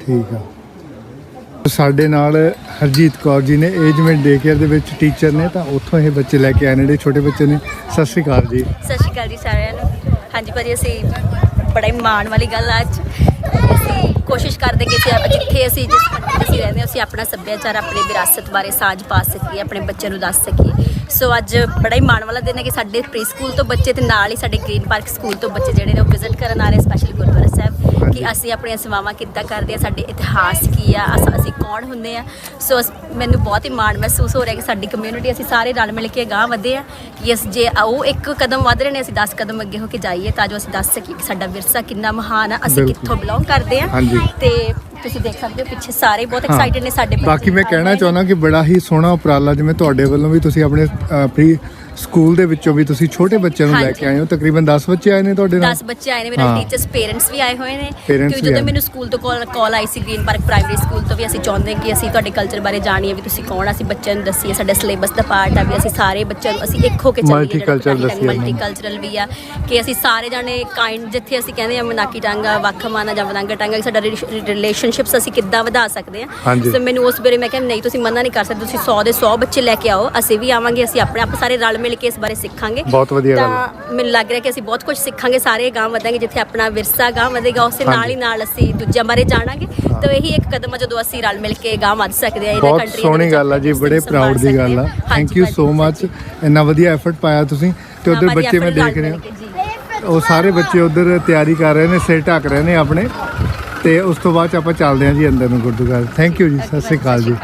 ਠੀਕ ਆ। ਸਾਡੇ ਨਾਲ ਹਰਜੀਤ ਕੌਰ ਜੀ ਨੇ ਏਜਮੈਂਟ ਡੇ ਕੇਅਰ ਦੇ ਵਿੱਚ ਟੀਚਰ ਨੇ, ਤਾਂ ਉੱਥੋਂ ਇਹ ਬੱਚੇ ਲੈ ਕੇ ਆਏ ਨੇ, ਜਿਹੜੇ ਛੋਟੇ ਬੱਚੇ ਨੇ। ਸਤਿ ਸ਼੍ਰੀ ਅਕਾਲ ਜੀ। ਸਤਿ ਸ਼੍ਰੀ ਅਕਾਲ ਜੀ ਸਾਰਿਆਂ ਨੂੰ। ਹਾਂਜੀ ਭਾਜੀ, ਅਸੀਂ ਬੜਾ ਹੀ ਮਾਣ ਵਾਲੀ ਗੱਲ ਆ ਅੱਜ। ਅਸੀਂ ਕੋਸ਼ਿਸ਼ ਕਰਦੇ ਕਿ ਅਸੀਂ ਜਿੱਥੇ ਅਸੀਂ ਜਿਸ country ਅਸੀਂ ਰਹਿੰਦੇ ਹਾਂ, ਅਸੀਂ ਆਪਣਾ ਸੱਭਿਆਚਾਰ, ਆਪਣੀ ਵਿਰਾਸਤ ਬਾਰੇ ਸਾਂਝ ਪਾ ਸਕੀਏ, ਆਪਣੇ ਬੱਚਿਆਂ ਨੂੰ ਦੱਸ ਸਕੀਏ। ਸੋ ਅੱਜ ਬੜਾ ਹੀ ਮਾਣ ਵਾਲਾ ਦਿਨ ਹੈ ਕਿ ਸਾਡੇ ਪ੍ਰੀ ਸਕੂਲ ਤੋਂ ਬੱਚੇ ਤੇ ਨਾਲ ਹੀ ਸਾਡੇ ਗ੍ਰੀਨ ਪਾਰਕ ਸਕੂਲ ਤੋਂ ਬੱਚੇ ਜਿਹੜੇ ਨੇ ਉਹ ਵਿਜ਼ਿਟ ਕਰਨ ਆ ਰਹੇ ਸਪੈਸ਼ਲੀ ਗੁਰਦੁਆਰਾ ਸਾਹਿਬ। ਕਿ ਅਸੀਂ ਆਪਣੀਆਂ ਸੇਵਾਵਾਂ ਕਿੱਦਾਂ ਕਰਦੇ ਆ ਸਾਡੇ ਇਤਿਹਾਸ ਕੀ ਆ ਅਸ- ਅਸੀਂ ਕੌਣ ਹੁੰਦੇ ਆ ਸੋ ਮੈਨੂੰ ਬਹੁਤ ਹੀ ਮਾਣ ਮਹਿਸੂਸ ਹੋ ਰਿਹਾ ਕਿ ਸਾਡੀ ਕਮਿਊਨਿਟੀ ਅਸੀਂ ਸਾਰੇ ਰਲ ਮਿਲ ਕੇ ਗਾਂ ਵਧੇ ਆ ਯਸ ਜੇ ਉਹ ਇੱਕ ਕਦਮ ਵੱਧ ਰਹੇ ਨੇ ਅਸੀਂ 10 ਕਦਮ ਅੱਗੇ ਹੋ ਕੇ ਜਾਈਏ ਤਾਂ ਜੋ ਅਸੀਂ ਦੱਸ ਸਕੀਏ ਕਿ ਸਾਡਾ ਵਿਰਸਾ ਕਿੰਨਾ ਮਹਾਨ ਆ ਅਸੀਂ। ਕਿੱਥੋਂ ਬਿਲੋਂਗ ਕਰਦੇ ਆ। ਤੇ ਤੁਸੀਂ ਦੇਖ ਸਕਦੇ ਹੋ ਪਿੱਛੇ ਸਾਰੇ ਬਹੁਤ। ਐਕਸਾਈਟਡ ਨੇ ਸਾਡੇ ਬੱਚੇ ਬਾਕੀ ਮੈਂ ਕਹਿਣਾ। ਚਾਹੁੰਦਾ ਕਿ ਬੜਾ ਹੀ ਸੋਹਣਾ ਉਪਰਾਲਾ ਜਿਵੇਂ ਤੁਹਾਡੇ ਵੱਲੋਂ ਵੀ ਤੁਸੀਂ ਆਪਣੇ ਪ੍ਰੀ ਸਕੂਲ ਦੇ ਵਿੱਚੋਂ ਵੀ ਤੁਸੀਂ ਛੋਟੇ ਬੱਚਿਆਂ ਨੂੰ ਲੈ। ਕੇ ਆਏ ਹੋ ਤਕਰੀਬਨ 10 ਬੱਚੇ ਆਏ ਨੇ ਤੁਹਾਡੇ ਨਾਲ 10 ਬੱਚੇ ਆਏ ਨੇ ਮੇਰੇ। ਟੀਚਰਸ ਪੇਰੈਂਟਸ ਵੀ ਆਏ ਹੋਏ ਨੇ Parents ਕਿ ਵੀ ਆਏ ਜਦੋਂ। ਮੈਨੂੰ ਸਕੂਲ ਤੋਂ ਕਾਲ ਕਾਲ ਆਈ ਸੀ ਗ੍ਰੀਨ ਪਾਰਕ ਪ੍ਰਾਇਮਰੀ ਸਕੂਲ ਤੋਂ ਵੀ ਅਸੀਂ ਚਾਹੁੰਦੇ ਕਿ ਅਸੀਂ ਤੁਹਾਡੇ ਕਲਚਰ ਬਾਰੇ ਜਾਣੀਏ ਵੀ ਤੁਸੀਂ ਕੌਣ ਆ, ਅਸੀਂ ਬੱਚਿਆਂ ਨੂੰ ਦੱਸੀਏ ਸਾਡਾ ਸਿਲੇਬਸ ਦਾ ਪਾਰਟ ਆ ਵੀ ਅਸੀਂ ਸਾਰੇ ਬੱਚਿਆਂ ਨੂੰ ਅਸੀਂ ਇੱਕ ਹੋ ਕੇ ਚੱਲੀਏ Multicultural ਦੱਸੀਏ ਮਲਟੀ ਕਲਚਰਲ ਵੀ ਆ ਕਿ ਅਸੀਂ ਸਾਰੇ ਜਾਣੇ ਕਾਈਂਡ ਜਿੱਥੇ ਅਸੀਂ ਕਹਿੰਦੇ ਆ ਮਨਾਕੀ ਟਾਂਗਾ ਵੱਖ ਮਾਨਾ ਜਾਂ ਵਦਾਂਗਾ ਟਾਂਗਾ ਸਾਡਾ ਰਿਲੇਸ਼ਨਸ਼ਿਪਸ ਅਸੀਂ ਕਿੱਦਾਂ ਵਧਾ ਸਕਦੇ ਆ। ਸੋ ਮੈਨੂੰ ਉਸ ਬਾਰੇ ਮੈਂ ਕਿਹਾ ਨਹੀਂ ਤੁਸੀਂ ਮਨਾ ਨਹੀਂ ਕਰ ਸਕਦੇ ਤੁਸੀਂ 100 ਦੇ 100 ਬੱਚੇ ਲੈ ਕੇ ਆਓ ਅਸੀਂ ਵੀ ਆਵਾਂਗੇ ਅਸੀਂ ਆਪਣੇ ਆਪ ਸਾਰੇ ਰਲ ਮਿਲ ਕੇ ਇਸ ਬਾਰੇ ਸਿੱਖਾਂਗੇ। ਬਹੁਤ ਵਧੀਆ ਗੱਲ। ਤਾਂ ਮੈਨੂੰ ਲੱਗ ਰਿਹਾ ਕਿ ਅਸੀਂ ਬਹੁਤ ਕੁਝ ਸਿੱਖਾਂਗੇ ਸਾਰੇ ਗਾਂ ਵਧਾਂਗੇ ਜਿੱਥੇ ਆਪਣਾ ਵਿਰਸਾ ਗਾਂ ਵਧੇਗਾ ਉਸੇ ਨਾਲ। ਹੀ ਨਾਲ ਅਸੀਂ ਦੂਜਿਆਂ ਬਾਰੇ ਜਾਣਾਂਗੇ। ਤਾਂ ਇਹੀ ਇੱਕ ਕਦਮ ਆ ਜਦੋਂ ਅਸੀਂ ਰਲ ਮਿਲ ਕੇ ਗਾਂ ਵਧ ਸਕਦੇ ਆ ਇਹਨਾਂ ਬਹੁਤ ਸੋਹਣੀ ਗੱਲ ਆ ਜੀ ਬੜੇ ਪ੍ਰਾਊਡ ਦੀ ਗੱਲ ਆ। ਥੈਂਕ ਯੂ ਸੋ ਮਚ ਇੰਨਾ ਵਧੀਆ ਐਫਰਟ ਪਾਇਆ ਤੁਸੀਂ ਤੇ ਉਧਰ ਬੱਚੇ ਮੈਂ ਦੇਖ ਰਿਹਾ ਉਹ ਸਾਰੇ ਬੱਚੇ ਉਧਰ ਤਿਆਰੀ ਕਰ ਰਹੇ ਨੇ ਸਿਰ ਢੱਕ ਰਹੇ ਨੇ ਆਪਣੇ। ਤੇ ਉਸ ਤੋਂ ਬਾਅਦ 'ਚ ਆਪਾਂ ਚੱਲਦੇ ਹਾਂ ਜੀ ਅੰਦਰ ਨੂੰ ਗੁਰਦੁਆਰਾ। ਥੈਂਕ ਯੂ ਜੀ ਸਤਿ ਸ਼੍ਰੀ ਅਕਾਲ ਜੀ।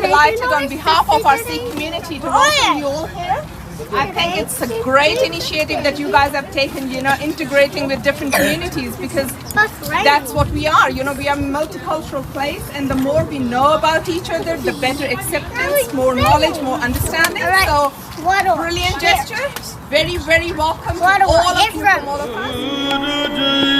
Delighted on behalf of our Sikh community to welcome you all here. I think it's a great initiative that you guys have taken, you know, integrating with different communities because that's what we are. You know, we are a multicultural place, and the more we know about each other, the better acceptance, more knowledge, more understanding. So, brilliant gesture. Very, very welcome to all of you from all of us.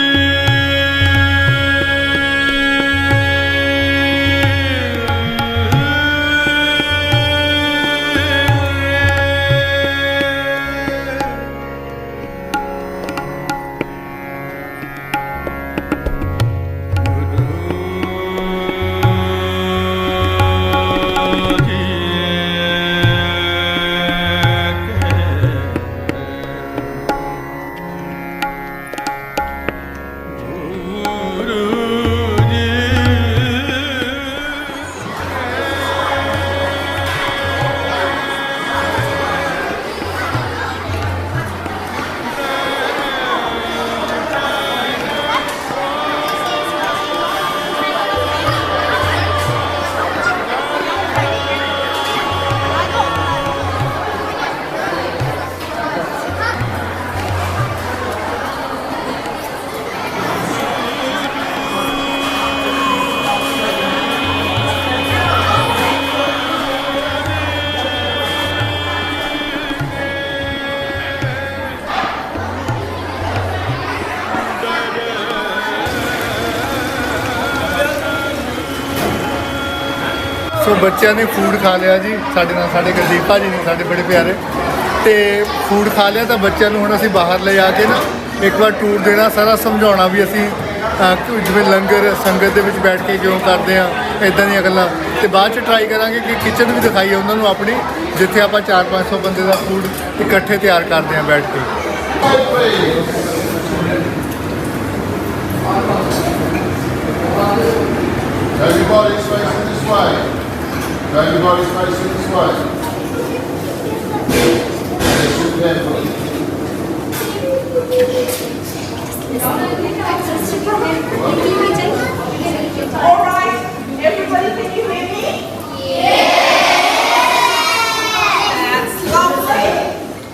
ਬੱਚਿਆਂ ਨੇ food ਖਾ ਲਿਆ ਜੀ। ਸਾਡੇ ਨਾਲ ਸਾਡੇ ਗੁਰਦੀਪ ਭਾਜੀ ਨੇ, ਸਾਡੇ ਬੜੇ ਪਿਆਰੇ। ਤੇ ਫੂਡ ਖਾ ਲਿਆ ਤਾਂ ਬੱਚਿਆਂ ਨੂੰ ਹੁਣ ਅਸੀਂ ਬਾਹਰ ਲੈ ਜਾ ਕੇ ਨਾ ਇੱਕ ਵਾਰ ਟੂਰ ਦੇਣਾ, ਸਾਰਾ ਸਮਝਾਉਣਾ ਵੀ ਅਸੀਂ ਜਿਵੇਂ ਲੰਗਰ, ਸੰਗਤ ਦੇ ਵਿੱਚ ਬੈਠ ਕੇ ਕਿਉਂ ਕਰਦੇ ਆ ਇਦਾਂ ਦੀਆਂ ਗੱਲਾਂ। ਤੇ ਬਾਅਦ ਚ ਟਰਾਈ ਕਰਾਂਗੇ ਕਿ ਕਿਚਨ ਵੀ ਦਿਖਾਈਏ ਉਹਨਾਂ ਨੂੰ ਆਪਣੀ, ਜਿੱਥੇ ਆਪਾਂ 4-500 ਬੰਦੇ ਦਾ ਫੂਡ ਇਕੱਠੇ ਤਿਆਰ ਕਰਦੇ ਆ ਬੈਠ ਕੇ। Everybody's facing this way. Now All right, everybody, can you hear me? Yeah. That's lovely.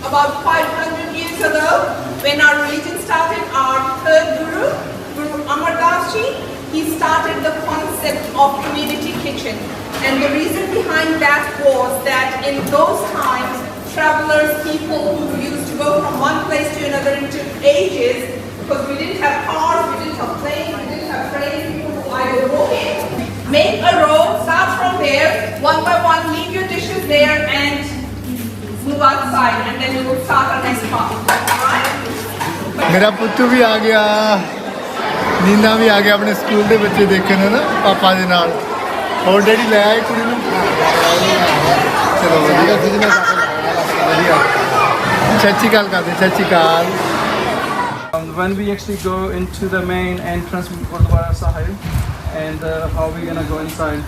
About 500 years ago, when our religion started, our third guru, Guru Amar Das Ji, he started the concept of community kitchen. And the reason behind that was that in those times, travelers, people who used to go from one place to another into ages, because we didn't have cars, we didn't have planes, we didn't have trains, people who either walking, make a road, start from there, one by one, leave your dishes there and move outside and then we will start our next part. Alright? ਮੇਰਾ ਪੁੱਤੂ ਵੀ ਆ ਗਿਆ ਨੀਨਾ ਵੀ ਆ ਗਿਆ ਆਪਣੇ school ਦੇ ਬੱਚੇ ਦੇਖਣ ਹੈ ਨਾ ਪਾਪਾ ਦੇ ਨਾਲ ਹੋਰ ਡੈਡੀ ਲੈ ਆਏ ਕੁੜੀ ਨੂੰ ਚਲੋ ਵਧੀਆ ਵਧੀਆ ਸੱਚੀ ਗੱਲ ਕਰਦੇ ਸੱਚੀ ਕਾਲ Um, when we actually go into the main entrance of Gurdwara Sahib and uh, how we're gonna go inside.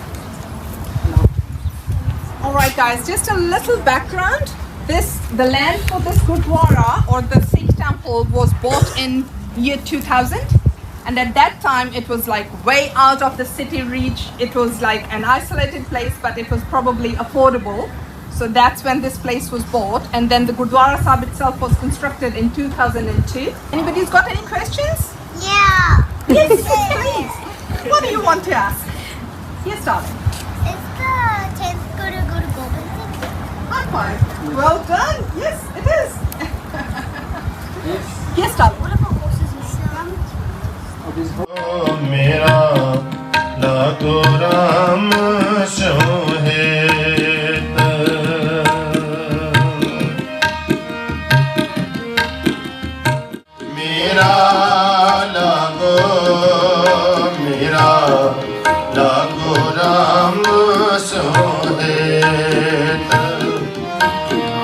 Alright guys, just a little background. This, the land for this Gurdwara or the Sikh temple was bought in year 2000 and at that time it was like way out of the city reach. It was like an isolated place but it was probably affordable. So that's when this place was bought and then the Gurdwara Sahib itself was constructed in 2002. Anybody's got any questions? Yeah. Yes, please. What do you want to ask? Yes, darling. It's the 10th Guru Guru Gobind Singh. High five. Well done. Yes, it is. yes. yes, darling. ਮੇਰਾ ਲਾਗੋ ਰਾਮ ਸੋਹੇਤ ਮੇਰਾ ਲਾਗੋ ਮੇਰਾ ਲਾਗੋ ਰਾਮ ਸੋਹੇਤ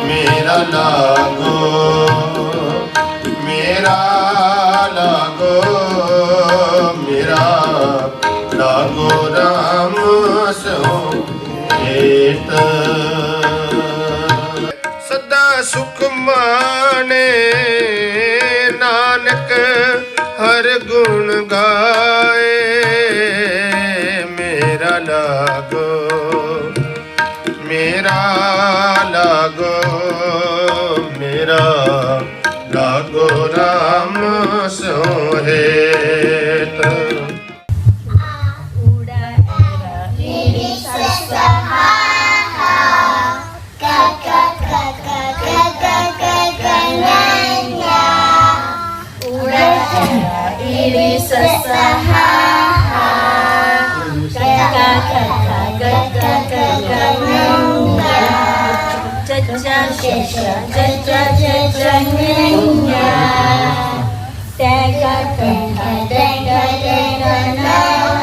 ਮੇਰਾ ਲਾਗੋ ਮੇਰਾ ਲਾਗੋ ਰਾਮ ਸੋਹੇਤ ਸਦਾ ਸੁਖ ਮਾਣੇ ਨਾਨਕ ਹਰ ਗੁਣ ਗਾਏ, ਮੇਰਾ ਲਾਗੋ ਮੇਰਾ ਲਾਗੋ ਮੇਰਾ ਲਾਗੋ Ram ਸੋਹੇਤ วิสสหากักะกักะกักะกักะนังยาจะจะเชชะจะจะเชชะนังยาแต่กะกต่กะแต่กะแต่กะนา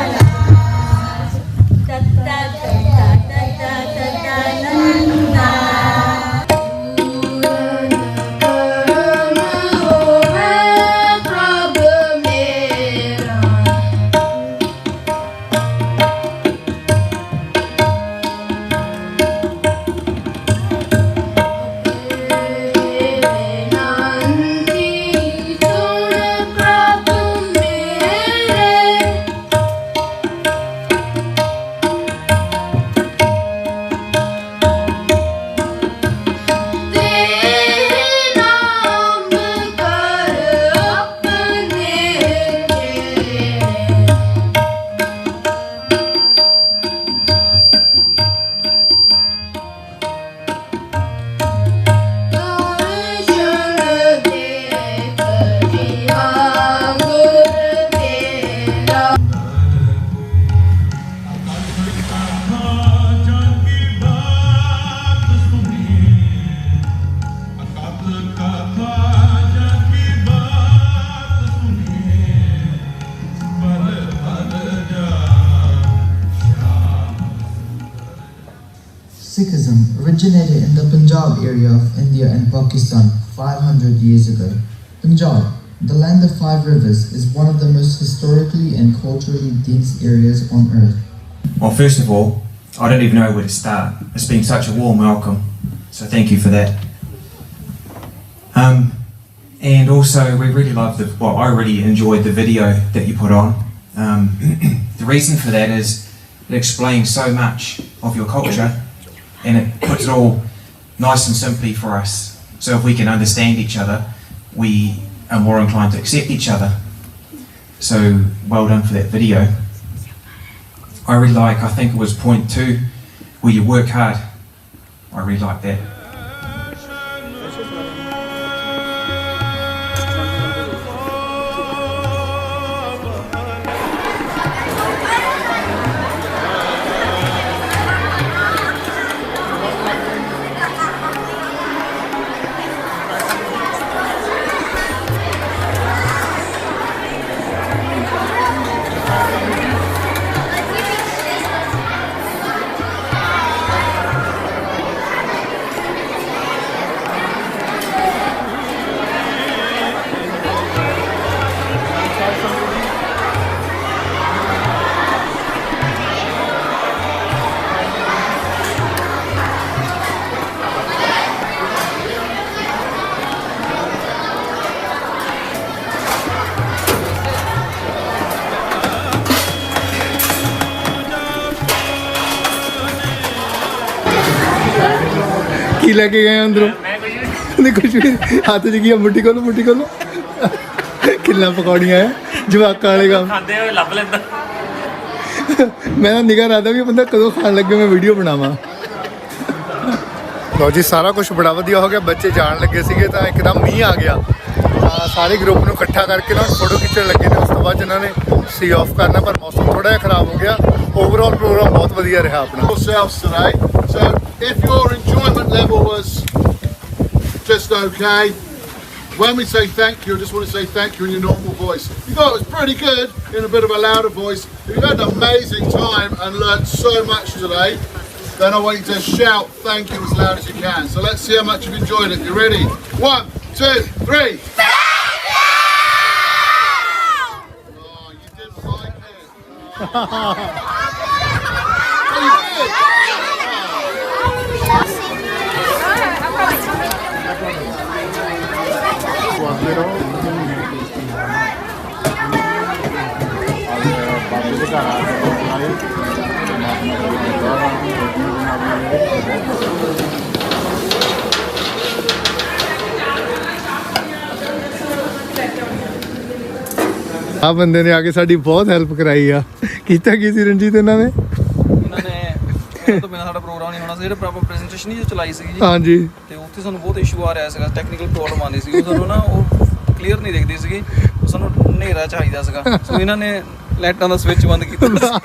years ago. Punjab, the land of five rivers, is one of the most historically and culturally dense areas on earth. Well, first of all, I don't even know where to start. It's been such a warm welcome, so thank you for that. Um, and also, we really loved the. Well, I really enjoyed the video that you put on. Um, the reason for that is it explains so much of your culture, and it puts it all nice and simply for us So if we can understand each other, we are more inclined to accept each other. So well done for that video. I really like, I think it was point two, where you work hard. I really like that. ਕੀ ਲੈ ਕੇ ਗਏ ਅੰਦਰੋਂ? ਨਹੀਂ ਕੁਝ ਵੀ ਹੱਥ 'ਚ ਕੀ ਆ? ਮੁੱਠੀ ਖੋਲੋ ਮੁੱਠੀ ਖੋਲੋ। ਕਿੰਨਾ ਪਕੌੜੀਆਂ ਆ ਜਵਾਕਾਂ ਵਾਲੇ ਕੰਮ। ਖਾਂਦੇ ਹੋਏ ਲੱਭ ਲੈਂਦਾ। ਮੈਂ ਨਾ ਨਿਗਾਹ ਰੱਖਦਾ ਵੀ ਬੰਦਾ ਕਦੋਂ ਖਾਣ ਲੱਗੇ ਮੈਂ ਵੀਡੀਓ ਬਣਾਵਾਂ। ਲਓ ਜੀ ਸਾਰਾ ਕੁਝ ਬੜਾ ਵਧੀਆ ਹੋ ਗਿਆ। ਬੱਚੇ ਜਾਣ ਲੱਗੇ ਸੀਗੇ ਤਾਂ ਇੱਕਦਮ ਮੀਂਹ ਆ ਗਿਆ। ਤਾਂ ਸਾਰੇ ਗਰੁੱਪ ਨੂੰ ਇਕੱਠਾ ਕਰਕੇ ਨਾ ਫੋਟੋ ਖਿੱਚਣ ਲੱਗੇ ਨੇ। ਉਸ ਤੋਂ ਬਾਅਦ ਇਹਨਾਂ ਨੇ ਸੀ ਆਫ ਕਰਨਾ ਪਰ ਮੌਸਮ ਥੋੜਾ ਜਿਹਾ ਖਰਾਬ ਹੋ ਗਿਆ। ਓਵਰਆਲ ਪ੍ਰੋਗਰਾਮ ਬਹੁਤ ਵਧੀਆ ਰਿਹਾ ਆਪਣਾ। Yourselves today. So if your enjoyment level was just okay, when we say thank you, I just want to say thank you in your normal voice. You thought it was pretty good in a bit of a louder voice. If you've had an amazing time and learned so much today, then I want you to shout thank you as loud as you can. So let's see how much you've enjoyed it. You ready? One, two, three. Thank you! Oh, you didn't like it. Oh, did. ਆ ਬੰਦੇ ਨੇ ਆ ਕੇ ਸਾਡੀ ਬਹੁਤ help ਕਰਾਈ ਆ। ਕੀਤਾ ਕੀ ਸੀ ਰਣਜੀਤ ਇਹਨਾਂ ਨੇ? ਇਹਨਾਂ ਨੇ ਇਹਨਾਂ ਤੋਂ ਬਿਨਾਂ ਸਾਡਾ ਪ੍ਰੋਗਰਾਮ ਨਹੀਂ ਹੋਣਾ ਸੀ। ਜਿਹੜੇ ਪ੍ਰੋਪਰ ਪ੍ਰੈਜੈਂਟੇਸ਼ਨ ਹੀ ਚਲਾਈ ਸੀਗੀ ਜੀ। ਹਾਂਜੀ। ਤੇ ਉੱਥੇ ਸਾਨੂੰ ਬਹੁਤ ਇਸ਼ੂ ਆ ਰਿਹਾ ਸੀਗਾ ਟੈਕਨੀਕਲ ਪ੍ਰੋਬਲਮ ਆਉਂਦੀ ਸੀ ਉਹ ਸਾਨੂੰ ਨਾ ਉਹ ਕਲੀਅਰ ਨਹੀਂ ਦਿਖਦੀ ਸੀਗੀ ਉਹ ਸਾਨੂੰ ਹਨੇਰਾ ਚਾਹੀਦਾ ਸੀਗਾ। ਸੋ ਇਹਨਾਂ ਨੇ ਲਾਈਟਾਂ ਦਾ ਸਵਿਚ ਬੰਦ ਕੀਤਾ।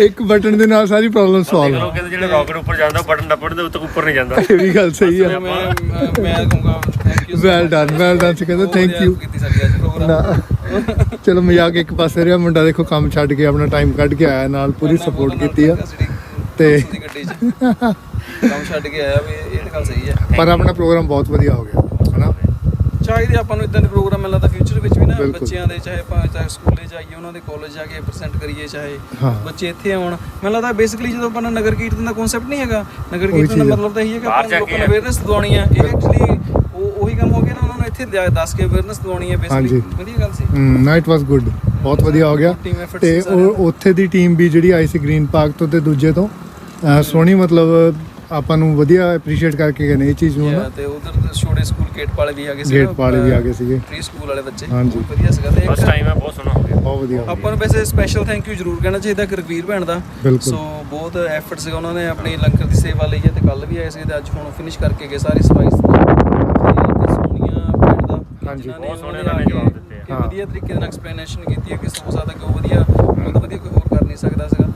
ਇੱਕ ਬਟਨ ਦੇ ਨਾਲ ਸਾਰੀ ਪ੍ਰੋਬਲਮ ਸੋਲਵ ਦੇਖੋ ਕਹਿੰਦੇ ਜਿਹੜੇ ਰਾਕਟ ਉੱਪਰ ਜਾਂਦਾ ਬਟਨ ਨੱਪਣ ਦੇ ਉੱਤੇ ਉੱਪਰ ਨਹੀਂ ਜਾਂਦਾ। ਇਹ ਵੀ ਗੱਲ ਸਹੀ ਆ। ਮੈਂ ਕਹੂੰਗਾ thank you well done well done ਸੀ ਕਹਿੰਦਾ ਥੈਂਕ ਯੂ ਚਲੋ ਮਜ਼ਾਕ ਇੱਕ ਪਾਸੇ ਰਿਹਾ ਮੁੰਡਾ ਦੇਖੋ ਕੰਮ ਛੱਡ ਕੇ ਆਪਣਾ ਟਾਈਮ ਕੱਢ ਕੇ ਆਇਆ ਨਾਲ ਪੂਰੀ ਸਪੋਰਟ ਕੀਤੀ ਆ। ਤੇ ਦੀ ਗੱਡੀ 'ਚ। ਕੰਮ ਛੱਡ ਕੇ ਆਇਆ ਵੀ ਇਹ ਤਾਂ ਗੱਲ ਸਹੀ ਹੈ। ਪਰ ਆਪਣਾ ਪ੍ਰੋਗਰਾਮ ਬਹੁਤ ਵਧੀਆ ਹੋ ਗਿਆ ਹਨਾ? ਚਾਹੀਦੇ ਆਪਾਂ ਨੂੰ ਇਦਾਂ ਦੇ ਪ੍ਰੋਗਰਾਮ ਮਿਲਦਾ ਤਾਂ ਫਿਊਚਰ ਵਿੱਚ ਵੀ ਨਾ ਬਿਲਕੁਲ। ਬੱਚਿਆਂ ਦੇ ਚਾਹੇ ਆਪਾਂ ਚਾਹੇ ਸਕੂਲੇ ਜਾਈਏ ਉਹਨਾਂ ਦੇ ਕਾਲਜ ਜਾ ਕੇ ਪ੍ਰੈਜ਼ੈਂਟ ਕਰੀਏ ਚਾਹੇ ਹਾਂ। ਬੱਚੇ ਇੱਥੇ ਆਉਣ। ਮੈਨੂੰ ਲੱਗਦਾ ਬੇਸਿਕਲੀ ਜਦੋਂ ਆਪਾਂ ਨੂੰ ਨਗਰ ਕੀਰਤਨ ਦਾ ਕਨਸੈਪਟ ਨਹੀਂ ਹੈਗਾ ਨਗਰ ਕੀਰਤਨ ਦਾ ਚੀਜ਼ ਆ। ਮਤਲਬ ਤਾਂ ਇਹੀ ਹੈ ਕਿ ਬਾਹਰ ਆਪਾਂ ਜਾ ਲੋਕਾਂ ਕੇ ਨੂੰ ਅਵੇਅਰਨੈਸ ਦਿਵਾਉਣੀ ਹੈ ਇਹ ਐਕਚੁਅਲੀ ਉਹ ਉਹੀ ਕੰਮ ਹੋ ਗਿਆ ਨਾ ਉਹਨਾਂ ਨੂੰ ਇੱਥੇ ਲਿਆ- ਦੱਸ ਕੇ ਅਵੇਅਰਨੈਸ ਦਿਵਾਉਣੀ ਹੈ ਬੇਸਿਕਲੀ ਹਾਂਜੀ। ਵਧੀਆ ਗੱਲ ਸੀ। ਨਾ ਇਟ ਵਾਸ ਗੁੱਡ ਬਹੁਤ ਵਧੀਆ ਹੋ ਗਿਆ। Team effort ਤੇ ਸੀ ਸਾਰਿਆਂ ਉਹ ਉੱਥੇ ਦੀ ਟੀਮ ਵੀ ਜਿਹੜੀ ਆਈ ਸੀ ਗ੍ਰੀਨ ਪਾਰਕ ਤੋਂ ਤੇ ਦੂਜੇ ਤੋਂ ਅਹ ਸੋਹਣੀ ਮਤਲਬ ਆਪਾਂ ਨੂੰ ਵਧੀਆ ਐਪਰੀਸ਼ੀਏਟ ਕਰਕੇ ਗਏ ਨੇ ਇਹ ਚੀਜ਼ ਨੂੰ ਤੇ ਉਧਰ ਛੋਟੇ ਸਕੂਲ ਗੇਟ ਵਾਲੇ ਵੀ ਆ ਗਏ ਸੀ ਗੇਟ ਵਾਲੇ ਵੀ ਆ ਗਏ ਸੀਗੇ ਪ੍ਰੀ ਸਕੂਲ ਵਾਲੇ ਬੱਚੇ ਹਾਂਜੀ। ਬਹੁਤ ਵਧੀਆ ਸੀਗਾ ਤੇ ਫਸਟ ਟਾਈਮ ਹੈ ਬਹੁਤ ਸੋਹਣਾ ਹੋ ਗਿਆ ਬਹੁਤ ਵਧੀਆ ਆਪਾਂ ਨੂੰ ਵੈਸੇ ਸਪੈਸ਼ਲ ਥੈਂਕ ਯੂ ਜ਼ਰੂਰ ਕਹਿਣਾ ਚਾਹੀਦਾ ਕਿ ਰਗਵੀਰ ਭੈਣ ਦਾ। ਸੋ ਬਹੁਤ ਐਫਰਟ ਸੀਗਾ ਉਹਨਾਂ ਨੇ ਆਪਣੀ ਲੰਗਰ ਦੀ ਸੇਵਾ ਲਈ ਹੈ ਤੇ ਕੱਲ ਵੀ ਆਏ ਸੀ ਤੇ ਅੱਜ ਹੁਣ ਫਿਨਿਸ਼ ਕਰਕੇ ਗਏ ਸਾਰੀ ਸਫ਼ਾਈ ਸੋਨੀਆ ਭੈਣ ਦਾ ਹਾਂਜੀ। ਬਹੁਤ ਸੋਹਣੇ ਉਹਨਾਂ ਨੇ ਜਵਾਬ ਦਿੱਤੇ ਆ। ਕਿ ਵਧੀਆ ਤਰੀਕੇ ਨਾਲ ਐਕਸਪਲੇਨੇਸ਼ਨ ਕੀਤੀ ਹੈ ਕਿ ਸੋ ਸਕਦਾ ਕਿ ਉਹ ਵਧੀਆ ਬਹੁਤ ਵਧੀਆ ਕੋਈ ਹੋਰ ਕਰ ਨਹੀਂ ਸਕਦਾ ਸੀਗਾ।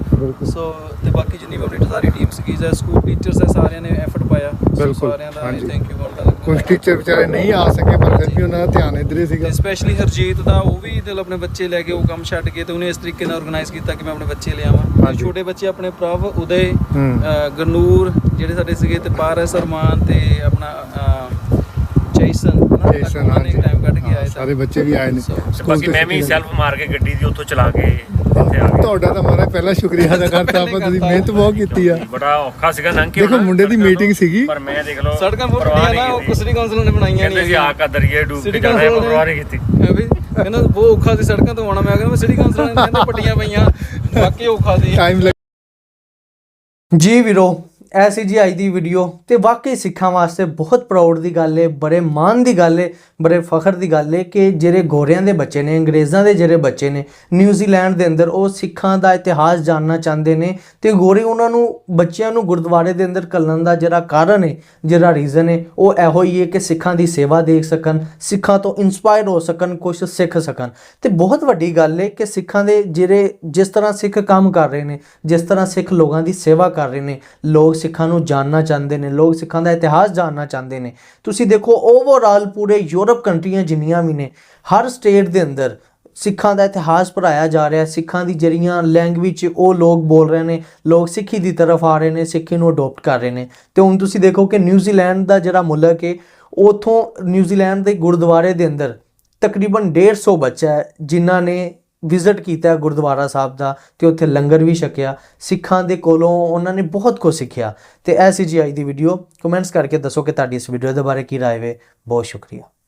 ਸੋ ਤੇ ਬਾਕੀ ਜਿੰਨੀ ਵੀ ਆਪਣੀ ਸਾਰੀ ਟੀਮ ਸੀਗੀ ਜਾਂ ਸਕੂਲ ਟੀਚਰਸ ਹੈ ਸਾਰਿਆਂ ਨੇ ਐਫਰਟ ਪਾਇਆ ਬਿਲਕੁਲ। ਸਾਰਿਆਂ ਦਾ। ਥੈਂਕ ਯੂ ਕਰਦਾ ਕੁਝ ਟੀਚਰ ਵਿਚਾਰੇ ਨਹੀਂ ਆ ਸਕੇ ਪਰ ਫਿਰ ਵੀ ਉਹਨਾਂ ਦਾ ਧਿਆਨ ਇੱਧਰ ਹੀ ਸੀਗਾ ਸਪੈਸ਼ਲੀ ਹਰਜੀਤ ਦਾ ਉਹ ਵੀ ਦਿਲ ਆਪਣੇ ਬੱਚੇ ਲੈ ਕੇ ਉਹ ਕੰਮ ਛੱਡ ਕੇ ਤੇ ਉਹਨੇ ਇਸ ਤਰੀਕੇ ਨਾਲ ਆਰਗੇਨਾਈਜ਼ ਕੀਤਾ ਕਿ ਮੈਂ ਆਪਣੇ ਬੱਚੇ ਲਿਆਵਾਂ। ਛੋਟੇ ਬੱਚੇ ਆਪਣੇ ਪ੍ਰਭ ਉਦੇ ਹੂੰ। ਅ, ਗਰਨੂਰ ਜਿਹੜੇ ਸਾਡੇ ਸੀਗੇ ਤੇ ਪਾਰਸ ਅਰਮਾਨ ਤੇ ਆਪਣਾ ਜੈਸਨ ਜੈਸਨ, ਉਹਨਾਂ ਨੇ ਹਾਂਜੀ। ਟਾਈਮ ਕੱਢ ਕੇ ਹਾਂ, ਆਏ ਤਾਂ ਸਾਰੇ ਬੱਚੇ ਵੀ ਆਏ ਨੇ ਬਾਕੀ ਮੈਂ ਵੀ ਸੈਲਫ ਮਾਰ ਕੇ ਗੱਡੀ ਦੀ ਉੱਥੋਂ ਚਲਾ ਕੇ ਇੱਥੇ ਆ ਗਿਆ ਤੁਹਾਡਾ ਤਾਂ ਮਾਰਾ ਪਹਿਲਾ ਸ਼ੁਕਰੀਆ ਅਦਾ ਕਰਤਾ ਆਪਾਂ ਤੁਸੀਂ ਮਿਹਨਤ ਬਹੁਤ ਕੀਤੀ ਆ। ਬੜਾ ਔਖਾ ਸੀਗਾ ਲੰਘ ਦੇਖੋ ਮੁੰਡੇ ਦੀ ਮੀਟਿੰਗ ਸੀਗੀ। ਪਰ ਮੈਂ ਦੇਖ ਲਓ ਸੜਕਾਂ ਬਹੁਤ ਪਰਵਾਹ ਵੱਡੀਆਂ ਨਾ ਨਹੀਂ ਉਹ ਕੀਤੀ। ਸਿਟੀ ਕਾਉਂਸਲ ਨੇ ਬਣਾਈਆਂ ਕਹਿੰਦੇ ਸੀ ਆ ਕਾ ਦਰਿਏ ਡੂਬ ਕੇ ਜਾਣਾ ਹੈ ਪਰਵਾਹ ਨਹੀਂ ਕੀਤੀ। ਹੈ ਵੀ ਕਹਿੰਦਾ ਬਹੁਤ ਔਖਾ ਸੀ ਸੜਕਾਂ ਤੋਂ ਆਉਣਾ। ਮੈਂ ਕਹਿੰਦਾ ਸਿਟੀ ਕਾਉਂਸਲ ਨੇ ਕਹਿੰਦੇ ਪੱਟੀਆਂ ਪਈਆਂ ਵਾਕਈ ਔਖਾ ਸੀ। ਟਾਈਮ ਜੀ ਵੀਰੋ ਐਸੀ ਜੀ ਅੱਜ ਦੀ ਵੀਡੀਓ ਤੇ ਵਾਕਈ ਸਿੱਖਾਂ ਵਾਸਤੇ ਬਹੁਤ ਪ੍ਰਾਊਡ ਦੀ ਗੱਲ ਹੈ ਬੜੇ ਮਾਣ ਦੀ ਗੱਲ ਹੈ ਬੜੇ ਫਖਰ ਦੀ ਗੱਲ ਹੈ ਕਿ ਜਿਹੜੇ ਗੋਰਿਆਂ ਦੇ ਬੱਚੇ ਨੇ, ਅੰਗਰੇਜ਼ਾਂ ਦੇ ਜਿਹੜੇ ਬੱਚੇ ਨੇ ਨਿਊਜ਼ੀਲੈਂਡ ਦੇ ਅੰਦਰ ਉਹ ਸਿੱਖਾਂ ਦਾ ਇਤਿਹਾਸ ਜਾਣਨਾ ਚਾਹੁੰਦੇ ਨੇ ਤੇ ਗੋਰੇ ਉਹਨਾਂ ਨੂੰ, ਬੱਚਿਆਂ ਨੂੰ ਗੁਰਦੁਆਰੇ ਦੇ ਅੰਦਰ ਕੱਲਣ ਦਾ ਜਿਹੜਾ ਕਾਰਨ ਹੈ ਜਿਹੜਾ ਰੀਜ਼ਨ ਹੈ ਉਹ ਇਹੋ ਹੀ ਹੈ ਕਿ ਸਿੱਖਾਂ ਦੀ ਸੇਵਾ ਦੇਖ ਸਕਣ, ਸਿੱਖਾਂ ਤੋਂ ਇਨਸਪਾਇਰ ਹੋ ਸਕਣ ਕੁਝ ਸਿੱਖ ਸਕਣ। ਤੇ ਬਹੁਤ ਵੱਡੀ ਗੱਲ ਹੈ ਕਿ ਸਿੱਖਾਂ ਦੇ ਜਿਹੜੇ ਜਿਸ ਤਰ੍ਹਾਂ ਸਿੱਖ ਕੰਮ ਕਰ ਰਹੇ ਨੇ, ਜਿਸ ਤਰ੍ਹਾਂ ਸਿੱਖ ਲੋਕਾਂ ਦੀ ਸੇਵਾ ਕਰ ਰਹੇ ਨੇ, ਲੋਕ ਸਿੱਖਾਂ ਨੂੰ ਜਾਣਨਾ ਚਾਹੁੰਦੇ ਨੇ, ਲੋਕ ਸਿੱਖਾਂ ਦਾ ਇਤਿਹਾਸ ਜਾਣਨਾ ਚਾਹੁੰਦੇ ਨੇ। ਤੁਸੀਂ ਦੇਖੋ ਓਵਰਆਲ ਪੂਰੇ ਯੂਰਪ ਕੰਟਰੀਆਂ ਜਿੰਨੀਆਂ ਵੀ ਨੇ, ਹਰ ਸਟੇਟ ਦੇ ਅੰਦਰ ਸਿੱਖਾਂ ਦਾ ਇਤਿਹਾਸ ਪੜਾਇਆ ਜਾ ਰਿਹਾ ਹੈ ਸਿੱਖਾਂ ਦੀ ਜਿਹੜੀਆਂ ਲੈਂਗੁਏਜ ਉਹ ਲੋਕ ਬੋਲ ਰਹੇ ਨੇ, ਲੋਕ ਸਿੱਖੀ ਦੀ ਤਰਫ ਆ ਰਹੇ ਨੇ, ਸਿੱਖੀ ਨੂੰ ਅਡਾਪਟ ਕਰ ਰਹੇ ਨੇ। ਤੇ ਹੁਣ ਤੁਸੀਂ ਦੇਖੋ ਕਿ ਨਿਊਜ਼ੀਲੈਂਡ ਦਾ ਜਿਹੜਾ ਮੁਲਕ ਹੈ ਉਥੋਂ ਨਿਊਜ਼ੀਲੈਂਡ ਦੇ ਗੁਰਦੁਆਰੇ ਦੇ ਅੰਦਰ ਤਕਰੀਬਨ 150 ਬੱਚਾ ਹੈ, ਜਿਨ੍ਹਾਂ ਨੇ ਵਿਜ਼ਿਟ ਕੀਤਾ ਗੁਰਦੁਆਰਾ ਸਾਹਿਬ ਦਾ ਤੇ ਉੱਥੇ ਲੰਗਰ ਵੀ ਛਕਿਆ। ਸਿੱਖਾਂ ਦੇ ਕੋਲੋਂ ਉਹਨਾਂ ਨੇ ਬਹੁਤ ਕੁਝ ਸਿੱਖਿਆ। ਤੇ ਐਸੀ ਜੀ ਅੱਜ ਦੀ ਵੀਡੀਓ ਕਮੈਂਟਸ ਕਰਕੇ ਦੱਸੋ ਕਿ ਤੁਹਾਡੀ ਇਸ ਵੀਡੀਓ ਦੇ ਬਾਰੇ ਕੀ ਰਾਏ ਵੇ। ਬਹੁਤ ਸ਼ੁਕਰੀਆ।